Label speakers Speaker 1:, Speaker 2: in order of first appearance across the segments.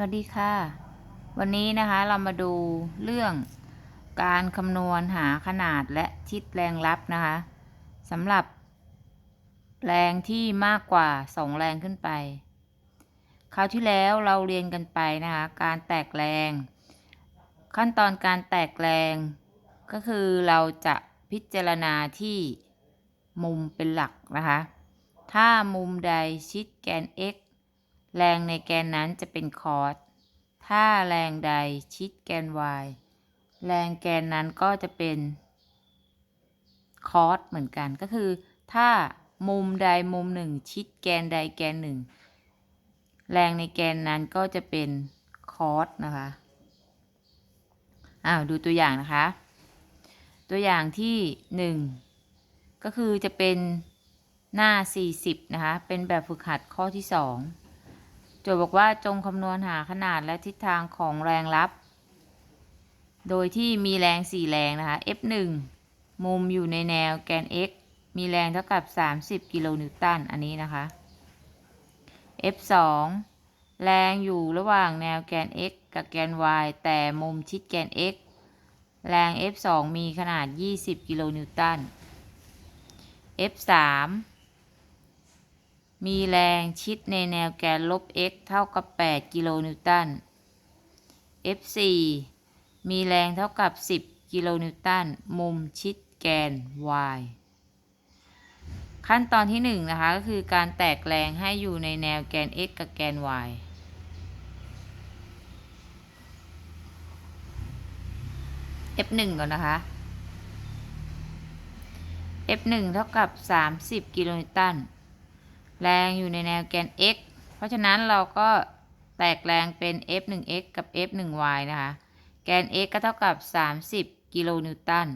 Speaker 1: สวัสดีค่ะ วันนี้นะคะเรามาดูเรื่องการคำนวณหาขนาดและทิศแรงรับนะคะสำหรับ แรงที่มากกว่า 2 แรงขึ้นไป คราวที่แล้วเราเรียนกันไปนะคะการแตกแรง ขั้นตอนการแตกแรงก็คือเราจะพิจารณาที่มุมเป็นหลักนะคะ ถ้ามุมใดชิดแกน x แรงในแกนนั้นจะเป็นคอร์สถ้าแรงใดชิดแกน y แรงแกนนั้นก็จะเป็นคอร์สเหมือนกัน ก็คือ ถ้ามุมใดมุมหนึ่ง ชิดแกนใดแกนหนึ่ง แรงในแกนนั้นก็จะเป็นคอร์สนะคะ อ้าวดูตัวอย่างนะคะ ตัวอย่างที่หนึ่งก็คือจะเป็นหน้า 40 นะคะ เป็นแบบฝึกหัดข้อที่ 2 จทย์บอกว่าจงคำนวณหาขนาดและทิศทางของแรงรับ โดยที่มีแรง 4 แรงนะคะ F1 มุมอยู่ในแนวแกน x มีแรงเท่ากับ 30 กิโลนิวตัน อันนี้นะคะ F2 แรงอยู่ระหว่างแนวแกน x กับแกน y แต่มุมชิดแกน x แรง F2 มีขนาด 20 กิโลนิวตัน F3 มีแรงชิดในแนวแกนลบ x เท่ากับ 8 กิโลนิวตัน F4 มีแรงเท่ากับ 10 กิโลนิวตัน มุมชิดแกน y ขั้นตอนที่1นะคะก็คือการแตกแรงให้อยู่ในแนวแกน x กับแกน y F1 ก่อนนะคะ F1 เท่ากับ 30 กิโลนิวตัน แรงอยู่ในแนวแกน x เพราะฉะนั้นเราก็แตกแรงเป็น F1x กับ F1y นะคะ แกน x ก็เท่ากับ 30 กิโลนิวตัน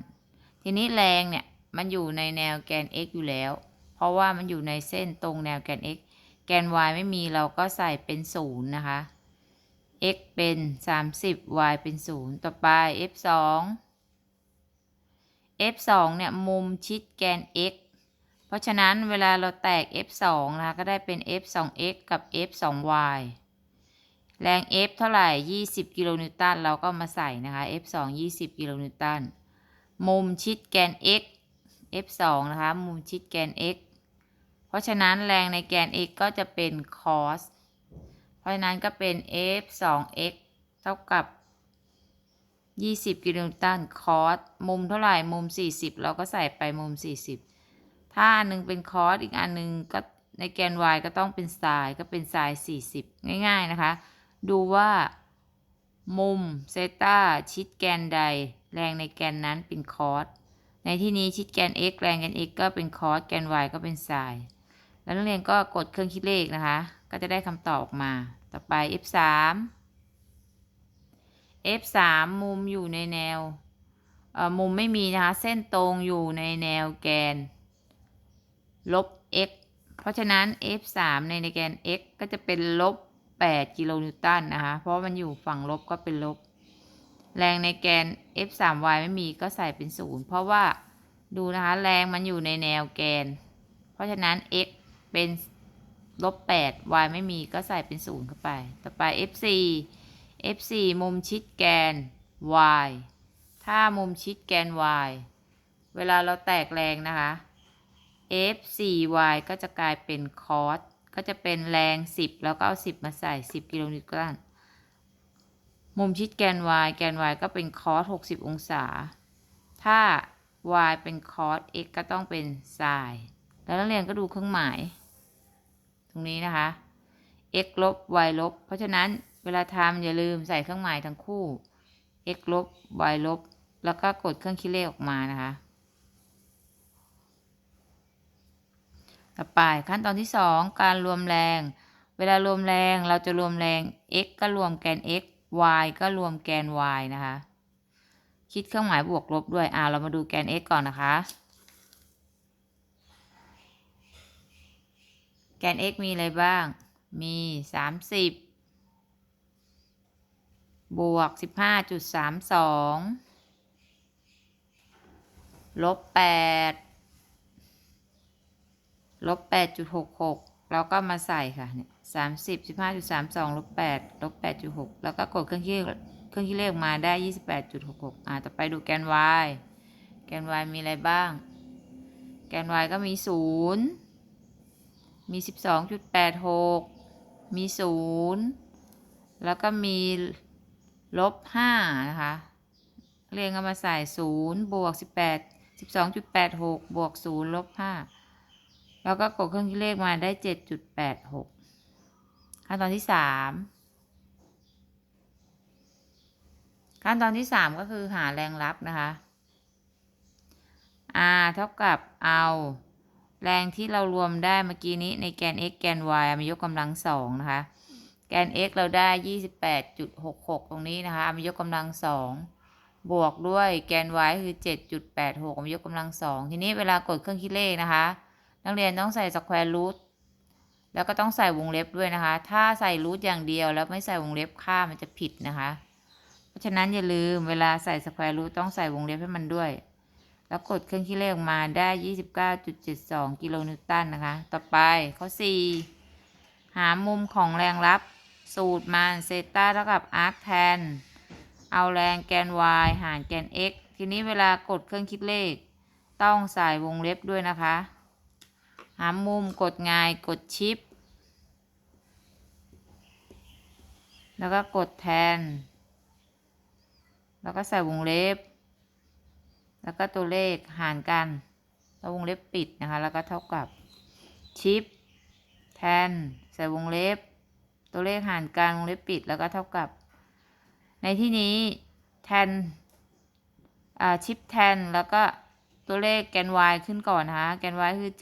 Speaker 1: ทีนี้แรงเนี่ย มันอยู่ในแนวแกน x อยู่แล้ว เพราะว่ามันอยู่ในเส้นตรงแนวแกน x แกน y ไม่มีเราก็ใส่เป็น 0 นะคะ x เป็น 30 y เป็น 0 ต่อไป F2 F2 เนี่ย มุมชิดแกน x ราะฉะนั้นเวลาเราแตก F2 นะคะก็ได้เป็น F2x กับ F2y แรง F เท่าไหร่ 20 กิโลนิวตัน เราก็มาใส่นะคะ F2 20 กิโลนิวตัน มุมชิดแกน x F2 นะคะ มุมชิดแกน x เพราะฉะนั้นแรงในแกน x ก็จะเป็น cos เพราะฉะนั้นก็เป็น F2x เท่ากับ 20 กิโลนิวตันคอสมุมเท่าไหร่ มุม 40 เราก็ใส่ไปมุม 40 ถ้าอันนึงเป็นคอสอีกอันนึงก็ในแกน y ก็ต้องเป็นไซน์ก็เป็นไซน์40 ง่ายๆนะคะ ดูว่า มุมเซต้าชิดแกนใด แรงในแกนนั้นเป็นคอสในที่นี้ชิดแกน x แรงแกน x ก็เป็นคอสแกน y ก็เป็นไซน์แล้วนักเรียนก็กดเครื่องคิดเลขนะคะ ก็จะได้คำตอบออกมา ต่อไป f3 F3 มุมอยู่ในแนวมุมไม่มีนะคะ เส้นตรงอยู่ในแนวแกน ลบ x เพราะฉะนั้น F3 ในในแกน x ก็จะเป็นลบ 8 กิโลนิวตันนะคะ เพราะมันอยู่ฝั่งลบก็เป็นลบ แรงในแกน F3y ไม่มีก็ใส่เป็น 0 เพราะว่าดูนะคะ แรงมันอยู่ในแนวแกน เพราะฉะนั้น x เป็นลบ 8 y ไม่มีก็ใส่เป็น 0 เข้าไป ต่อไป F4 F4 มุมชิดแกน y ถ้ามุมชิดแกน y เวลาเราแตกแรงนะคะ F4y ก็จะกลายเป็น cos ก็จะเป็นแรง 10 แล้วก็เอา 10 มาใส่ 10 กิโลนิวตัน มุมชิดแกน y แกน y ก็เป็น cos 60 องศา ถ้า y เป็น cos x ก็ต้องเป็น sin แล้วนักเรียนก็ดูเครื่องหมาย ตรงนี้นะคะ x ลบ y ลบ เพราะฉะนั้นเวลาทำอย่าลืมใส่เครื่องหมายทั้งคู่ x ลบ y ลบ แล้วก็กดเครื่องคิดเลขออกมานะคะ ต่อไปขั้นตอนที่ 2 การรวมแรง เวลารวมแรงเราจะรวมแรง x ก็รวมแกน x y ก็รวมแกน y นะคะ คิดเครื่องหมายบวกลบด้วยอ่าเรามาดูแกน x ก่อนนะคะ แกน x มีอะไรบ้าง มี 30 บวกสิบห้าจุดสามสองลบแปด ลบแปดจุดหกหกเราก็มาใส่ค่ะเนี่ยสามสิบสิบห้าจุดสามสองลบแปดลบแปดจุดหกแล้วก็กดเครื่องคิดเลขเครื่องคิดเลขมาได้ยี่สิบแปดจุดหกหกอ่าต่อไปดูแกน y แกน y มีอะไรบ้าง แกน y ก็มีศูนย์มีสิบสองจุดแปดหกมีศูนย์แล้วก็มีลบห้านะคะเรียงกันมาใส่ศูนย์บวกสิบแปดสิบสองจุดแปดหกบวกศูนย์ลบห้า แล้วก็กดเครื่องคิดเลขมาได้เจ็ดจุดแปดหกขั้นตอนที่สามขั้นตอนที่สามก็คือหาแรงรับนะคะ r เท่ากับเอาแรงที่เรารวมได้เมื่อกี้นี้ในแกน x แกน y มายกกำลังสองนะคะ แกน x เราได้ยี่สิบแปดจุดหกหกตรงนี้นะคะมายกกำลังสองบวกด้วยแกน y คือ7.86ผมายกกำลังสองทีนี้เวลากดเครื่องคิดเลขนะคะ นักเรียนต้องใส่สแควร์รูทแล้วก็ต้องใส่วงเล็บด้วยนะคะ ถ้าใส่รูทอย่างเดียวแล้วไม่ใส่วงเล็บค่ามันจะผิดนะคะ เพราะฉะนั้นอย่าลืมเวลาใส่สแควร์รูทต้องใส่วงเล็บให้มันด้วย แล้วกดเครื่องคิดเลขออกมาได้ 29.72 กิโลนิวตันนะคะ ต่อไปข้อ 4 หามุมของแรงรับ สูตรมันเซตาเท่ากับอาร์คแทน เอาแรงแกน y หารแกน x ทีนี้เวลากดเครื่องคิดเลข ต้องใส่วงเล็บด้วยนะคะ หามุมกดง่ายกดชิป แล้วก็กดแทน แล้วก็ใส่วงเล็บ แล้วก็ตัวเลขหารกัน แล้ววงเล็บปิดนะคะ แล้วก็เท่ากับชิป แทน ใส่วงเล็บ ตัวเลขหารกันวงเล็บปิด แล้วก็เท่ากับ ในที่นี้แทนชิปแทนแล้วก็ ตัวเลขแกน y ขึ้นก่อนนะคะแกน y คือ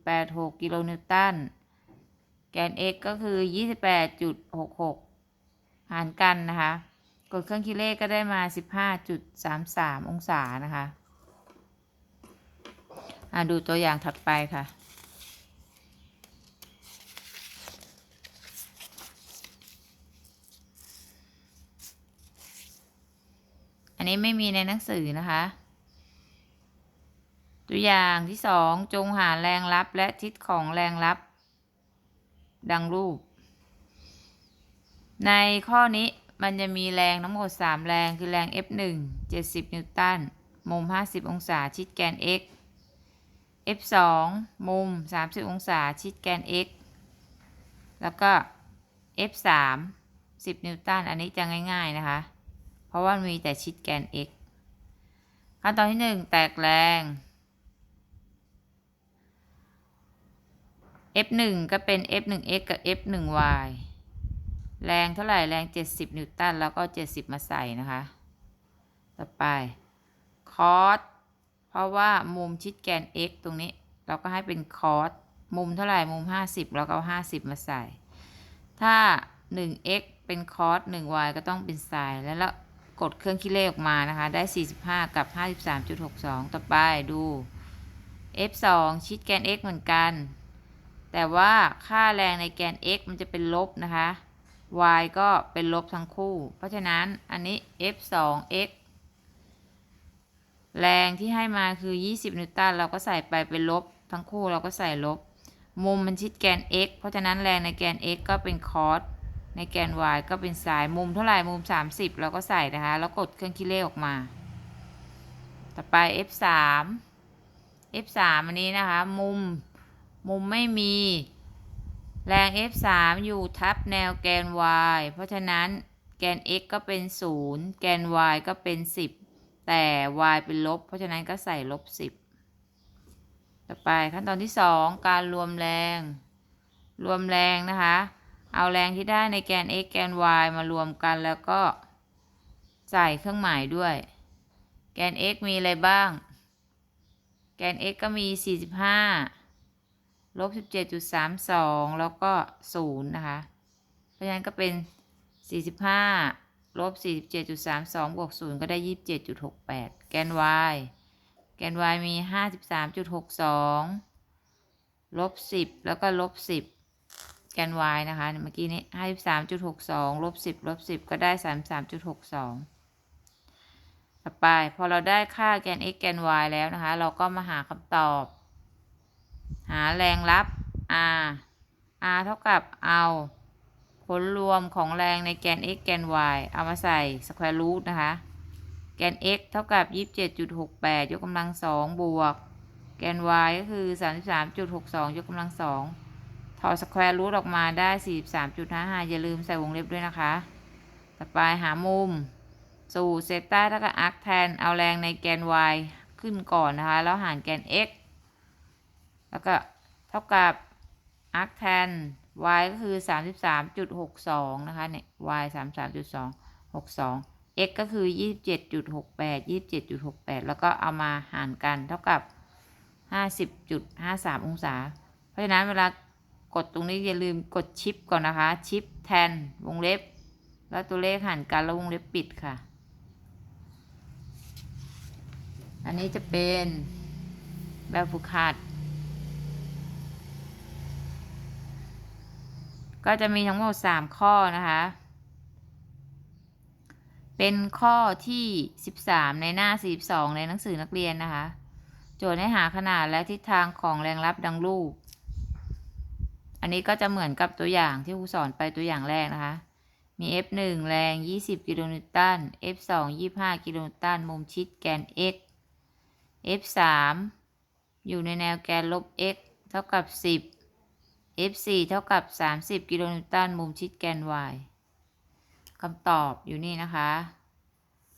Speaker 1: 7.86 กิโลนิวตัน แกน x ก็คือ 28.66 หารกันนะคะ กดเครื่องคิดเลขก็ได้มา 15.33 องศานะคะอะดูตัวอย่างถัดไปค่ะอันนี้ไม่มีในหนังสือนะคะ ตัวอย่างที่สองจงหาแรงรับและทิศของแรงรับ ดังรูป ในข้อนี้มันจะมีแรงทั้งหมด 3 แรงคือแรง F1 70 นิวตัน มุม 50 องศาชิดแกน x F2 มุม 30 องศาชิดแกน x แล้วก็ F3 10 นิวตัน อันนี้จะง่าย ๆ นะคะ เพราะว่ามีแต่ชิดแกน x ขั้นตอนที่ 1 แตกแรง F1 ก็เป็น F1x กับ F1y แรงเท่าไหร่แรง 70 นิวตันแล้วก็ 70 มาใส่นะคะ ต่อไปคอสเพราะว่ามุมชิดแกน x ตรงนี้เราก็ให้เป็นคอสมุมเท่าไหร่มุม 50 แล้วก็เอา50 มาใส่ ถ้า 1x เป็นคอส 1y ก็ต้องเป็นไซน์แล้วแล้วกดเครื่องคิดเลขออกมานะคะ ได้ 45 กับ 53.62 ต่อไปดู f2 ชิดแกน x เหมือนกัน แต่ว่าค่าแรงในแกน x มันจะเป็นลบนะคะ y ก็เป็นลบทั้งคู่ เพราะฉะนั้นอันนี้ f 2 x แรงที่ให้มาคือ 20 นิวตันเราก็ใส่ไปเป็นลบ ทั้งคู่เราก็ใส่ลบ มุมมันชิดแกน x เพราะฉะนั้นแรงในแกน x ก็เป็นคอสในแกน y ก็เป็นไซน์มุมเท่าไหร่มุม 30 เราก็ใส่นะคะ แล้วกดเครื่องคิดเลขออกมา ต่อไป f 3 f 3อันนี้นะคะ มุม มุมไม่มี แรง F3 อยู่ทับแนวแกน y เพราะฉะนั้นแกน x ก็เป็น 0 แกน y ก็เป็น 10 แต่ y เป็นลบ เพราะฉะนั้นก็ใส่ลบ 10 ต่อไปขั้นตอนที่ 2 การรวมแรง รวมแรงนะคะ เอาแรงที่ได้ในแกน x แกน y มารวมกันแล้วก็ใส่เครื่องหมายด้วย แกน x มีอะไรบ้าง แกน x ก็มี 45 ลบ17.32แล้วก็0นะคะ เพราะฉะนั้นก็เป็น45ลบ47.32บวก0ก็ได้27.68แกน y แกน y มี53.62ลบ10แล้วก็ลบ10แกน y นะคะเมื่อกี้นี้53.62ลบ10ลบ10ก็ได้33.62ต่อไปพอเราได้ค่าแกน x แกน y แล้วนะคะ เราก็มาหาคำตอบ หาแรงรับ R r เท่ากับเอาผลรวมของแรงในแกน x แกน y เอามาใส่ square root นะคะ แกน x เท่ากับ 27.68 ยกกำลัง2บวก แกน y ก็คือ 33.62 ยกกำลัง2ถอด square root ออกมาได้ 43.55 อย่าลืมใส่วงเล็บด้วยนะคะ ต่อไปหามุม สูตรเซตใต้เท่ากับ arc tan เอาแรงในแกน y ขึ้นก่อนนะคะ แล้วหารแกน x แล้วก็เท่ากับ arc tan y ก็คือ 33.62 นะคะเนี่ย y 33.262 x ก็คือ 27.68 27.68 แล้วก็เอามาหารกันเท่ากับ 50.53 องศา เพราะฉะนั้นเวลากดตรงนี้อย่าลืมกดชิปก่อนนะคะ ชิปแทนวงเล็บ แล้วตัวเลขหารกันแล้ววงเล็บปิดค่ะ อันนี้จะเป็นแบบฝึกหัด ก็จะมีทั้งหมด 3 ข้อนะคะ เป็นข้อที่ 13 ในหน้า 42 ในหนังสือนักเรียนนะคะ โจทย์ให้หาขนาดและทิศทางของแรงรับดังรูป อันนี้ก็จะเหมือนกับตัวอย่างที่ครูสอนไปตัวอย่างแรกนะคะ มี F1 แรง 20 กิโลนิวตัน F2 25 กิโลนิวตัน มุมชิดแกน x F3 อยู่ในแนวแกนลบ x เท่ากับ 10 F4 เท่ากับ 30 กิโลนิวตันมุมชิดแกน y คำตอบอยู่นี่นะคะ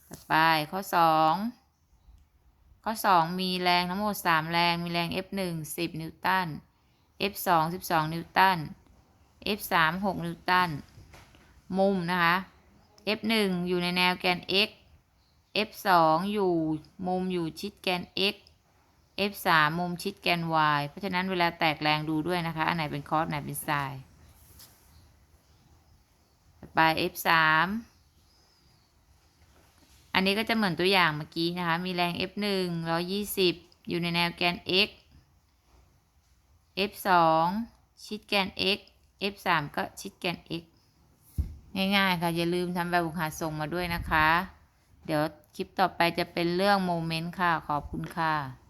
Speaker 1: ต่อไปข้อ 2 ข้อ 2 มีแรงทั้งหมด 3 แรง มีแรง F1 10 นิวตัน F2 12 นิวตัน F3 6 นิวตัน มุมนะคะ F1 อยู่ในแนวแกน x F2 อยู่มุมอยู่ชิดแกน x F3 มุมชิดแกน y เพราะฉะนั้นเวลาแตกแรงดูด้วยนะคะ อันไหนเป็นคอสไหนเป็นไซน์ต่อไป F3 อันนี้ก็จะเหมือนตัวอย่างเมื่อกี้นะคะ มีแรง F1 120 อยู่ในแนวแกน x F2 ชิดแกน x F3 ก็ชิดแกน x ง่ายๆค่ะ อย่าลืมทำแบบฝึกหัดส่งมาด้วยนะคะ เดี๋ยวคลิปต่อไปจะเป็นเรื่องโมเมนต์ค่ะ ขอบคุณค่ะ